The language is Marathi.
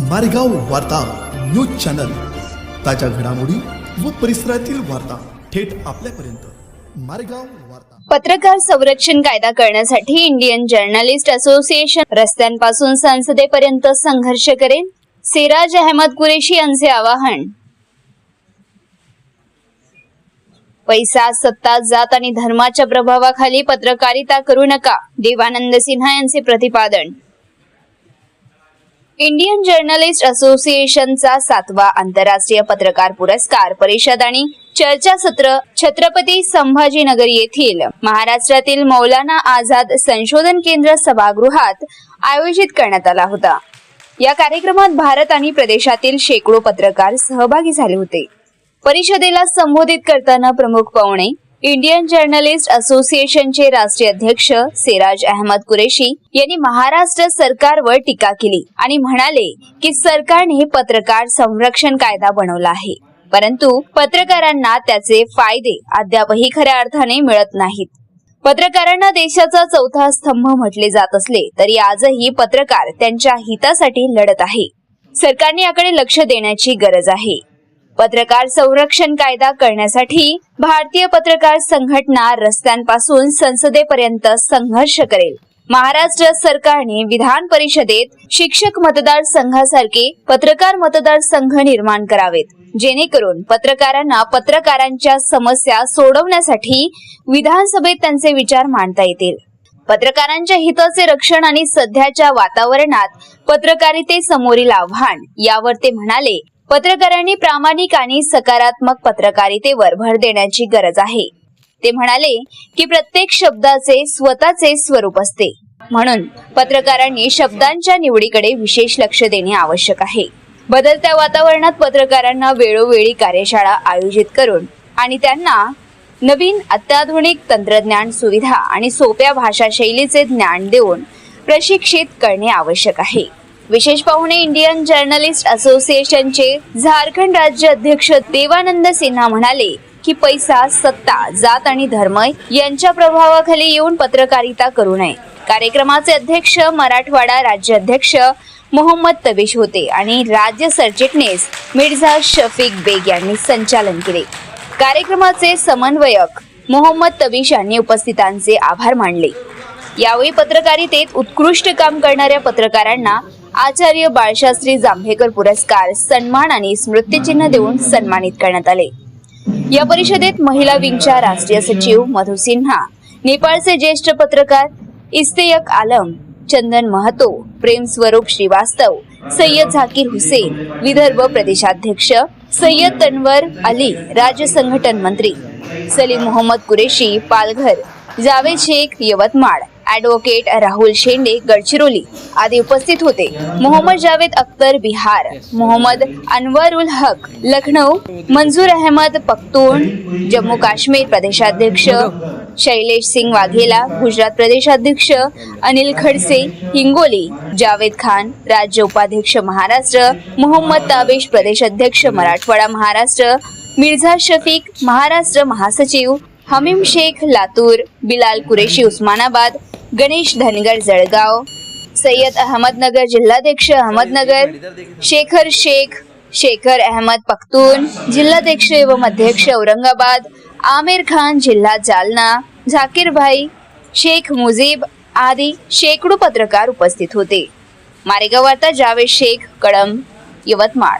मारेगाव वार्ता न्यूज चॅनल. ताज्या घडामोडी व परिसरातील वार्ता थेट आपल्यापर्यंत. मारेगाव वार्ता. पत्रकार संरक्षण कायदा करण्यासाठी इंडियन जर्नलिस्ट असोसिएशन रस्त्यांपासून संसदेपर्यंत संघर्ष करेल. सिराज अहमद कुरेशी यांचे आवाहन. पैसा सत्ता जात आणि धर्माच्या प्रभावाखाली पत्रकारिता करू नका देवानंद सिन्हा यांचे प्रतिपादन. इंडियन जर्नलिस्ट असोसिएशनचा सातवा आंतरराष्ट्रीय पत्रकार पुरस्कार परिषद आणि चर्चासत्र छत्रपती संभाजीनगर येथील महाराष्ट्रातील मौलाना आझाद संशोधन केंद्र सभागृहात आयोजित करण्यात आला होता. या कार्यक्रमात भारत आणि प्रदेशातील शेकडो पत्रकार सहभागी झाले होते. परिषदेला संबोधित करताना प्रमुख पाहुणे इंडियन जर्नलिस्ट असोसिएशनचे राष्ट्रीय अध्यक्ष सेराज अहमद कुरेशी यांनी महाराष्ट्र सरकारवर टीका केली आणि म्हणाले की सरकारने पत्रकार संरक्षण कायदा बनवला आहे. परंतु पत्रकारांना त्याचे फायदे अद्यापही खऱ्या अर्थाने मिळत नाहीत. पत्रकारांना देशाचा चौथा स्तंभ म्हटले जात असले तरी आजही पत्रकार त्यांच्या हितासाठी लढत आहे. सरकारने याकडे लक्ष देण्याची गरज आहे. पत्रकार संरक्षण कायदा करण्यासाठी भारतीय पत्रकार संघटना रस्त्यांपासून संसदेपर्यंत संघर्ष करेल. महाराष्ट्र सरकारने विधान परिषदेत शिक्षक मतदार संघासारखे पत्रकार मतदार संघ निर्माण करावेत. जेणेकरून पत्रकारांना पत्रकारांच्या समस्या सोडवण्यासाठी विधानसभेत त्यांचे विचार मांडता येतील. पत्रकारांच्या हिताचे रक्षण आणि सध्याच्या वातावरणात पत्रकारितेसमोरील आव्हान यावर ते म्हणाले पत्रकारांनी प्रामाणिक आणि सकारात्मक पत्रकारितेवर भर देण्याची गरज आहे. ते म्हणाले की प्रत्येक शब्दाचे स्वतःचे स्वरूप असते. म्हणून पत्रकारांनी शब्दांच्या निवडीकडे विशेष लक्ष देणे आवश्यक आहे. बदलत्या वातावरणात पत्रकारांना वेळोवेळी कार्यशाळा आयोजित करून आणि त्यांना नवीन अत्याधुनिक तंत्रज्ञान सुविधा आणि सोप्या भाषा शैलीचे ज्ञान देऊन प्रशिक्षित करणे आवश्यक आहे. विशेष पाहुणे इंडियन जर्नलिस्ट असोसिएशनचे झारखंड राज्य अध्यक्ष देवानंद सिन्हा म्हणाले की पैसा सत्ता जात आणि धर्म यांच्या प्रभावाखाली येऊन पत्रकारिता करू नये. कार्यक्रमाचे अध्यक्ष मराठवाडा राज्य अध्यक्ष मोहम्मद तबेश होते आणि राज्य सरचिटणीस मिर्झा शफीक बेग यांनी संचालन केले. कार्यक्रमाचे समन्वयक मोहम्मद तबीश यांनी उपस्थितांचे आभार मानले. यावेळी पत्रकारितेत उत्कृष्ट काम करणाऱ्या पत्रकारांना आचार्य बाळशास्त्री जांभेकर पुरस्कार सन्मान आणि स्मृतिचिन्ह देऊन सन्मानित करण्यात आले. या परिषदेत महिला विंगच्या राष्ट्रीय सचिव मधु सिन्हा नेपाळचे ज्येष्ठ पत्रकार इस्तेयक आलम चंदन महतो प्रेम स्वरूप श्रीवास्तव सय्यद झाकीर हुसेन विदर्भ प्रदेशाध्यक्ष सय्यद तन्वर अली राज्य संघटन मंत्री सलीम मोहम्मद कुरेशी पालघर जावेद शेख यवतमाळ ॲडव्होकेट राहुल शेंडे गडचिरोली आदी उपस्थित होते. मोहम्मद जावेद अख्तर बिहार. मोहम्मद अनवरुल हक लखनौ मंजूर अहमद पख्तून जम्मू काश्मीर प्रदेशाध्यक्ष. शैलेश सिंग वाघेला गुजरात प्रदेशाध्यक्ष. अनिल खडसे हिंगोली. जावेद खान राज्य उपाध्यक्ष महाराष्ट्र. मोहम्मद ताबेश प्रदेशाध्यक्ष मराठवाडा महाराष्ट्र. मिर्झा शफीक महाराष्ट्र महासचिव. हमीम शेख लातूर. बिलाल कुरेशी उस्मानाबाद. गणेश धनगर जळगाव सय्यद अहमदनगर जिल्हाध्यक्ष अहमदनगर शेखर शेख शेखर अहमद पख्तून जिल्हाध्यक्ष एवं अध्यक्ष औरंगाबाद आमिर खान जिल्हा जालना झाकीर भाई शेख मुजीब आदी शेकडो पत्रकार उपस्थित होते. मारेगाव वार्ता जावेद शेख कळम यवतमाळ.